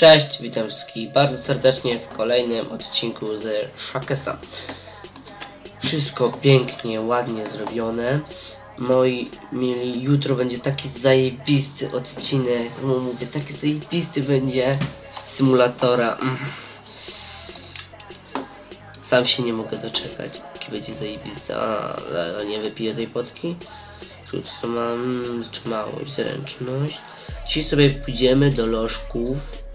Cześć, witam wszystkich bardzo serdecznie w kolejnym odcinku z Shakesa. Wszystko pięknie, ładnie zrobione. Moi mili, jutro będzie taki zajebisty odcinek. No mówię, taki zajebisty będzie symulatora. Mm. Sam się nie mogę doczekać, jaki będzie zajebisty. Ale nie wypiję tej potki. Tu co mam wytrzymałość, zręczność. Dzisiaj sobie pójdziemy do lożków.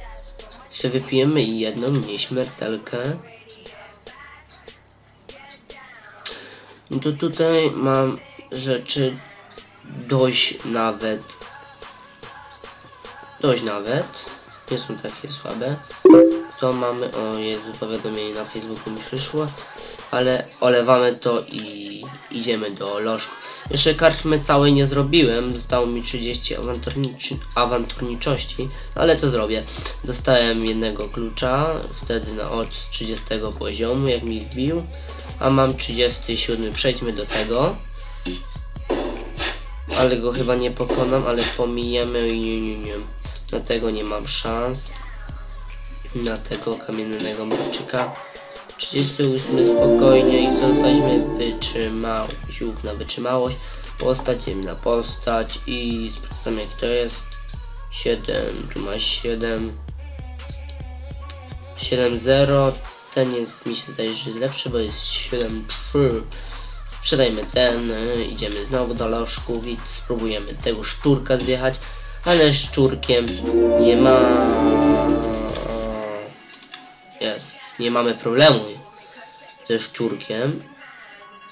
Sobie wypijemy jedną nieśmiertelkę. No to tutaj mam rzeczy dość nawet. Dość nawet. Nie są takie słabe. To mamy, o Jezu, powiadomienie na Facebooku mi przyszło. Ale olewamy to i idziemy do lożku. Jeszcze karczmy całej nie zrobiłem. Zostało mi 30 awanturniczy, awanturniczości, ale to zrobię. Dostałem jednego klucza, wtedy na od 30 poziomu, jak mi wbił. A mam 37. Przejdźmy do tego. Ale go chyba nie pokonam, ale pomijemy i nie, nie, nie. Na tego nie mam szans. Na tego kamiennego murczyka. 38 spokojnie i co dostaliśmy wytrzymałość, łuk na wytrzymałość, postać, ziemna postać i sprawdzamy jak to jest. 7, tu ma 7 7-0 ten jest, mi się zdaje, że jest lepszy, bo jest 7-3 sprzedajmy ten, idziemy znowu do lożków i spróbujemy tego szczurka zjechać, ale szczurkiem nie ma nie mamy problemu ze szczurkiem.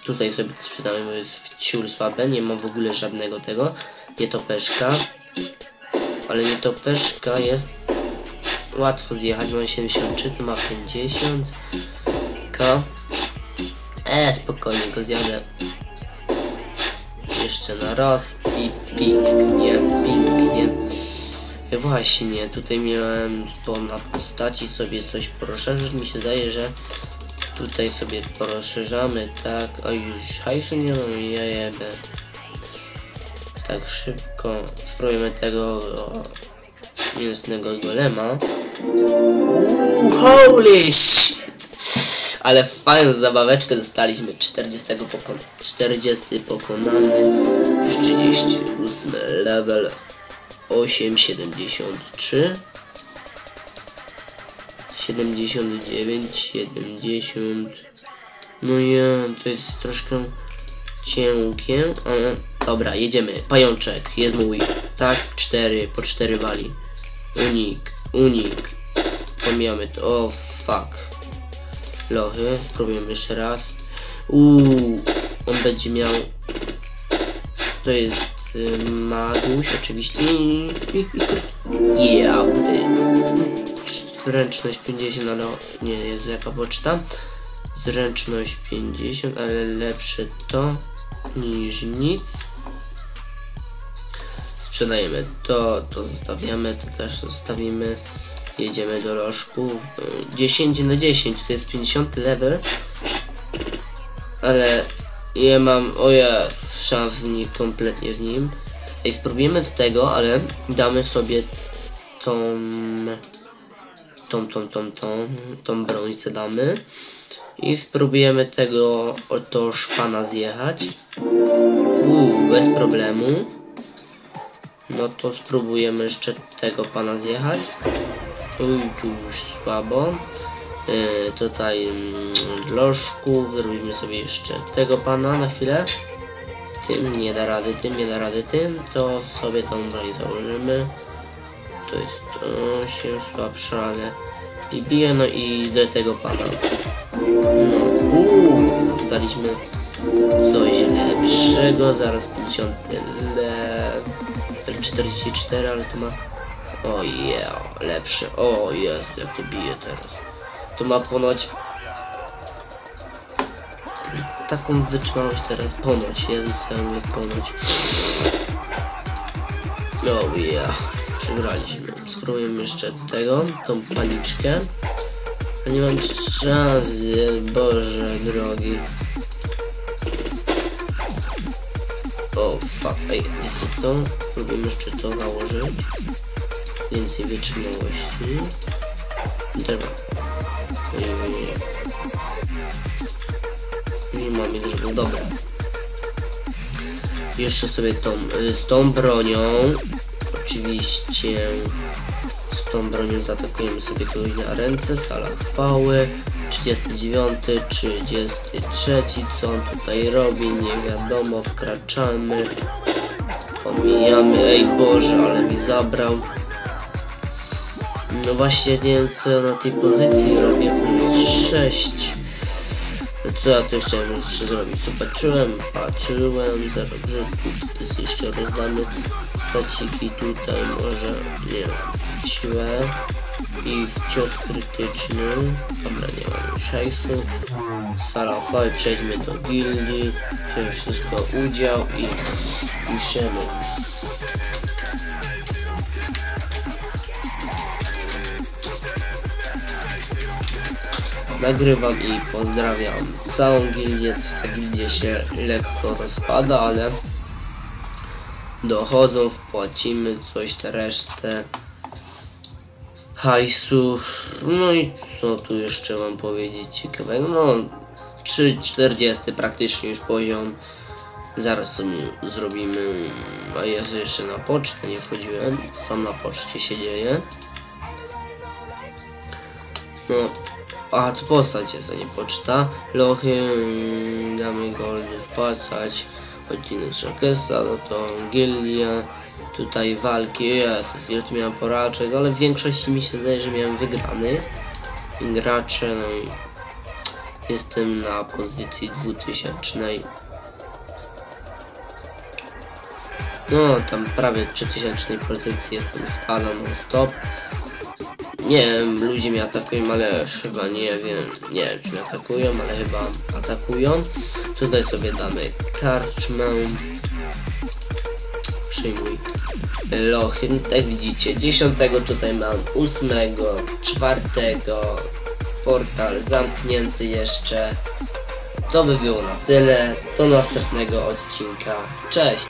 Tutaj sobie sprzedamy, bo jest wciul słabe, nie ma w ogóle żadnego tego. Nietopeszka. Ale nietopeszka jest łatwo zjechać, ma 73, to ma 50. K. E, spokojnie go zjadę. Jeszcze na raz i pięknie, pięknie. Właśnie, tutaj miałem to na postaci sobie coś porozszerzyć. Mi się zdaje, że tutaj sobie porozszerzamy, tak. A już hajsu nie mam, ja jebę. Tak szybko spróbujemy tego mięsnego golema. Holy shit! Ale fajną zabaweczkę dostaliśmy. 40 pokon 40 pokonany. Już 38 level 8,73 79, 70 No ja, to jest troszkę cienkie, ale dobra, jedziemy. Pajączek, jest mój. Tak, 4, po 4 wali. Unik, unik. Pomijamy to. O, oh, fuck. Lochy, spróbujemy jeszcze raz. Uuu, on będzie miał... To jest Maguś oczywiście. Jałby. Zręczność 50, ale nie jest jaka poczta. Zręczność 50, ale lepsze to niż nic. Sprzedajemy to, to zostawiamy, to też zostawimy. Jedziemy do rożków. 10 na 10 to jest 50 level. Ale ja mam, o ja, szans nie kompletnie w nim. I spróbujemy do tego, ale damy sobie tą, tą, tą, tą, tą, tą damy. I spróbujemy tego oto szpana zjechać. Uuu, bez problemu. No to spróbujemy jeszcze tego pana zjechać. Uj, tu już słabo. Yy, tutaj yy, lożków, zrobimy sobie jeszcze tego pana na chwilę. Tym nie da rady, tym nie da rady, tym to sobie tą broń założymy. To jest 8 słabsza, ale i bije, no i do tego pana. No, dostaliśmy coś lepszego, zaraz 50 le... 44, ale to ma o yeah, lepsze, o jest, jak to bije teraz. To ma ponoć taką wytrzymałość teraz. Ponoć, Jezus, ja ponoć. Oh yeah, przegraliśmy. Spróbujemy jeszcze tego, tą paniczkę. A nie mam szans, Boże drogi. O, fuck, ej, co? Spróbujemy jeszcze to nałożyć. więcej wytrzymałości. Drewno. Mamy drzewo, dobra. Jeszcze sobie tą, y, z tą bronią, oczywiście z tą bronią zaatakujemy sobie kogoś na ręce, sala chwały, 39, 33, co on tutaj robi, nie wiadomo, wkraczamy, pomijamy, ej Boże, ale mi zabrał. No właśnie, nie wiem co ja na tej pozycji robię, plus 6. Co ja tu jeszcze zrobić? Co patrzyłem? Patrzyłem, grzybków, tutaj sobie jeszcze rozdamy staciki tutaj, może, nie siłę i w cios krytyczny. Dobra, nie mam już hajsu. Sala przejdźmy do gildii, wziąłem wszystko udział i piszemy. Nagrywam i pozdrawiam całą gildię. Ta gildia się lekko rozpada, ale dochodzą, wpłacimy coś, tę resztę hajsu. No i co tu jeszcze mam powiedzieć ciekawego? No, 3,40 praktycznie już poziom. Zaraz sobie zrobimy, a ja sobie jeszcze na pocztę nie wchodziłem, co tam na poczcie się dzieje. No, a to postać jest, a nie poczta. Lochy, mm, damy goldy wpłacać. Odcinek Szakesa, no to gildia. Tutaj walki, ja chwilę miałem poraczek, ale w większości mi się zdaje, że miałem wygrany. Gracze, no i jestem na pozycji 2000. No, tam prawie 3000 pozycji jestem, spadam non stop. Nie wiem, ludzie mnie atakują, ale chyba nie wiem, nie wiem czy mnie atakują, ale chyba atakują. Tutaj sobie damy karczmę. Przyjmuj lochy, tak widzicie, 10 tutaj mam, 8, 4, portal zamknięty jeszcze. To by było na tyle, do następnego odcinka, cześć!